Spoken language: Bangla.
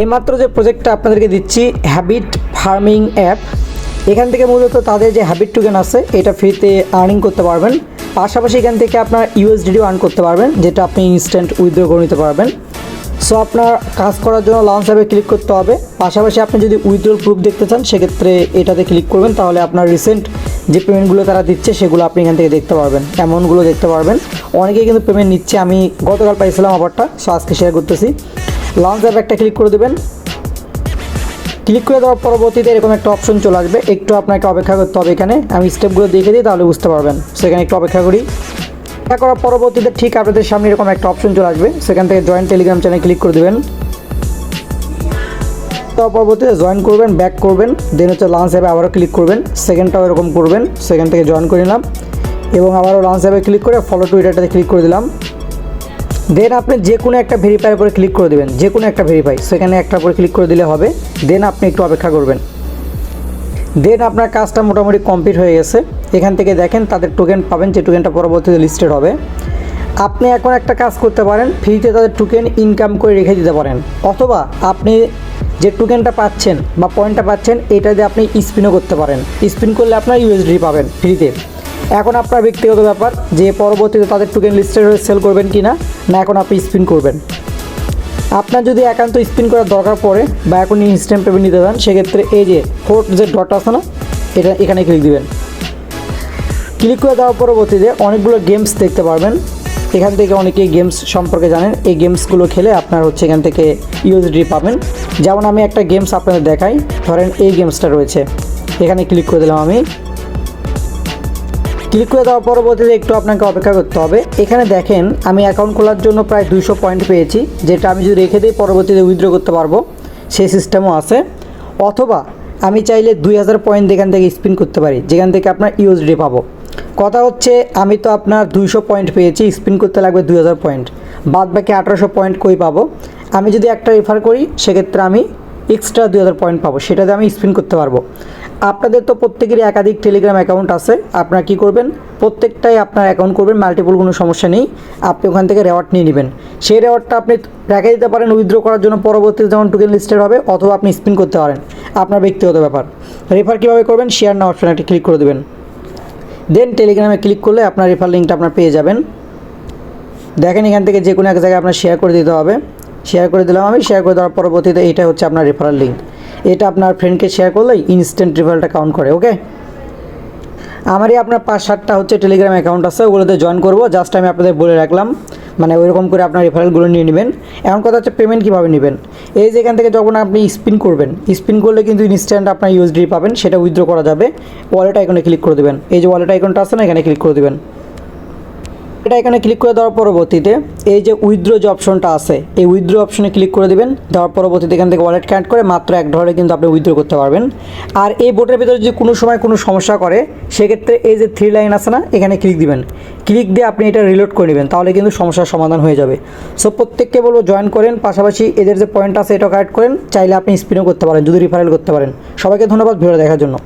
এইমাত্র যে প্রজেক্টটা আপনাদেরকে দিচ্ছি হ্যাবিট ফার্মিং অ্যাপ এখান থেকে মূলত তাদের যে হ্যাবিট টুকেন আছে, এটা ফ্রিতে আর্নিং করতে পারবেন। পাশাপাশি এখান থেকে আপনার ইউএসডিডিও আর্ন করতে পারবেন, যেটা আপনি ইনস্ট্যান্ট উইথড্র করে নিতে পারবেন। সো আপনার কাজ করার জন্য লঞ্চ অ্যাপে ক্লিক করতে হবে। পাশাপাশি আপনি যদি উইথড্রল প্রুফ দেখতে চান, সেক্ষেত্রে এটাতে ক্লিক করবেন, তাহলে আপনার রিসেন্ট যে পেমেন্টগুলো তারা দিচ্ছে, সেগুলো আপনি এখান থেকে দেখতে পারবেন অ্যামাউন্টগুলো দেখতে পারবেন। অনেকেই কিন্তু পেমেন্ট নিচ্ছে, আমি গতকাল পাইছিলাম আবারটা সো আজকে শেয়ার করতেছি। লঞ্চ অ্যাপ একটা ক্লিক করে দেবেন। ক্লিক করে দেওয়ার পরবর্তীতে এরকম একটা অপশন চলে আসবে। একটু আপনাকে অপেক্ষা করতে হবে এখানে। আমি স্টেপগুলো দেখে দিই, তাহলে বুঝতে পারবেন। সেখানে একটু অপেক্ষা করি। অপেক্ষা করার পরবর্তীতে ঠিক আপনাদের সামনে এরকম একটা অপশন চলে আসবে। সেখান থেকে জয়েন্ট টেলিগ্রাম চ্যানেল ক্লিক করে দেবেন। তার পরবর্তীতে জয়েন করবেন ব্যাক করবেন। দেন হচ্ছে লাঞ্চ অ্যাপে আবারও ক্লিক করবেন। সেকেন্ডটাও এরকম করবেন। সেখান থেকে জয়েন করে নিলাম। এবং আবারও লাঞ্চ অ্যাপে ক্লিক করে ফলো টুইটারটাতে ক্লিক করে দিলাম। দেন আপনি যে কোনো একটা ভেরিফাইয়ের উপরে ক্লিক করে দেবেন, যে কোনো একটা ভেরিফাই সেখানে একটা উপরে ক্লিক করে দিলে হবে দেন আপনি একটু অপেক্ষা করবেন। দেন আপনার কাজটা মোটামুটি কমপ্লিট হয়ে গেছে, এখান থেকে দেখেন তাদের টোকেন পাবেন, যে টোকেনটা পরবর্তীতে লিস্টেড হবে। আপনি এখন একটা কাজ করতে পারেন ফ্রিতে তাদের টোকেন ইনকাম করে রেখে দিতে পারেন, অথবা আপনি যে টোকেনটা পাচ্ছেন বা পয়েন্টটা পাচ্ছেন, এটা দিয়ে আপনি স্পিনও করতে পারেন। স্পিন করলে আপনার ইউএসডি পাবেন ফ্রিতে এখন আপনার ব্যক্তিগত ব্যাপার, যে পরবর্তীতে তাদের টোকেন লিস্টেড হয়ে সেল করবেন কি না না এখন আপনি স্পিন করবেন। আপনার যদি একান্ত স্পিন করার দরকার পড়ে বা এখন ইনস্ট্যান্ট পেমেন্ট নিতে চান, সেক্ষেত্রে এই যে ফোর্থ যে ডট আছে না, এটা এখানে ক্লিক দিবেন। ক্লিক করে দেওয়ার পরবর্তীতে অনেকগুলো গেমস দেখতে পারবেন। এখান থেকে অনেকেই গেমস সম্পর্কে জানেন। এই গেমসগুলো খেলে আপনার হচ্ছে এখান থেকে ইউএসডি পাবেন। যেমন আমি একটা গেমস আপনাদের দেখাই, ধরেন এই গেমসটা রয়েছে। এখানে ক্লিক করে দিলাম আমি। ক্লিক করে দেওয়ার পরবর্তীতে একটু আপনাকে অপেক্ষা করতে হবে। এখানে দেখেন, আমি অ্যাকাউন্ট খোলার জন্য প্রায় দুইশো পয়েন্ট পেয়েছি, যেটা আমি যদি রেখে দিই, পরবর্তীতে উইথড্র করতে পারব। সেই সিস্টেমও আছে। অথবা, আমি চাইলে দুই হাজার পয়েন্ট এখান থেকে স্পিন করতে পারি, যেখান থেকে আপনার ইউএসডি পাবো। কথা হচ্ছে, আমি তো আপনার দুইশো পয়েন্ট পেয়েছি স্পিন করতে লাগবে দুই হাজার পয়েন্ট বাদ বাকি আঠারোশো পয়েন্ট কই পাবো? আমি যদি একটা রেফার করি, সেক্ষেত্রে আমি এক্সট্রা দুই হাজার পয়েন্ট পাবো, সেটাতে আমি স্পিন করতে পারব। আপনাদের তো প্রত্যেকেরই একাধিক টেলিগ্রাম অ্যাকাউন্ট আছে। আপনারা কী করবেন? প্রত্যেকটাই আপনার অ্যাকাউন্ট করবেন মাল্টিপল কোনো সমস্যা নেই। আপনি ওখান থেকে রেওয়ার্ড নিয়ে নেবেন। সেই রেওয়ার্ডটা আপনি রেখে দিতে পারেন উইথড্র করার জন্য পরবর্তীতে যেমন টোকেন লিস্টেড হবে, অথবা আপনি স্পিন করতে পারেন। আপনার ব্যক্তিগত ব্যাপার। রেফার কীভাবে করবেন? শেয়ার না অপশানে একটা ক্লিক করে দেবেন। দেন টেলিগ্রামে ক্লিক করলে আপনার রেফার লিঙ্কটা আপনার পেয়ে যাবেন। দেখেন এখান থেকে যে কোনো এক জায়গায় আপনার শেয়ার করে দিতে হবে। শেয়ার করে দিলাম আমি। শেয়ার করে দেওয়ার পরবর্তীতে এটা হচ্ছে আপনার রেফারাল লিঙ্ক এটা আপনার ফ্রেন্ডকে শেয়ার করলেই ইনস্ট্যান্ট রেফারেলটা কাউন্ট করে ওকে আমারই আপনার পাঁচ, সাতটা হচ্ছে টেলিগ্রাম অ্যাকাউন্ট আছে, ওগুলোতে জয়েন করব। জাস্ট আমি আপনাদের বলে রাখলাম মানে ওইরকম করে আপনার রেফারেলগুলো নিয়ে নেবেন। এখন কথা হচ্ছে পেমেন্ট কীভাবে নেবেন? এই যে এখান থেকে যখন আপনি স্পিন করবেন স্পিন করলে কিন্তু ইনস্ট্যান্ট আপনার ইউএসডি পাবেন, সেটা উইথড্র করা যাবে। ওয়ালেট আইকনে ক্লিক করে দেবেন। এই যে ওয়ালেট আইকনটা আছে না, এখানে ক্লিক করে দেবেন। এটা এখানে ক্লিক করে দেওয়ার পরবর্তীতে এই যে উইথড্র যে অপশনটা আছে, এই উইথড্র অপশনে ক্লিক করে দেবেন। দেওয়ার পরবর্তীতে এখান থেকে ওয়ালেট কানেক্ট করে মাত্র এক ডলারে কিন্তু আপনি উইথড্র করতে পারবেন। আর এই বোটের ভিতরে যদি কোনো সময় কোনো সমস্যা করে, সেক্ষেত্রে এই যে থ্রি লাইন আছে না, এখানে ক্লিক দিবেন। ক্লিক দিয়ে আপনি এটা রিলোড করে নেবেন, তাহলে কিন্তু সমস্যার সমাধান হয়ে যাবে। সো প্রত্যেককে বলব জয়েন করেন, পাশাপাশি এদের যে পয়েন্ট আছে এটা কারেক্ট করেন, চাইলে আপনি স্পিনও করতে পারেন, যদি রিফারেল করতে পারেন। সবাইকে ধন্যবাদ ভিডিও দেখার জন্য।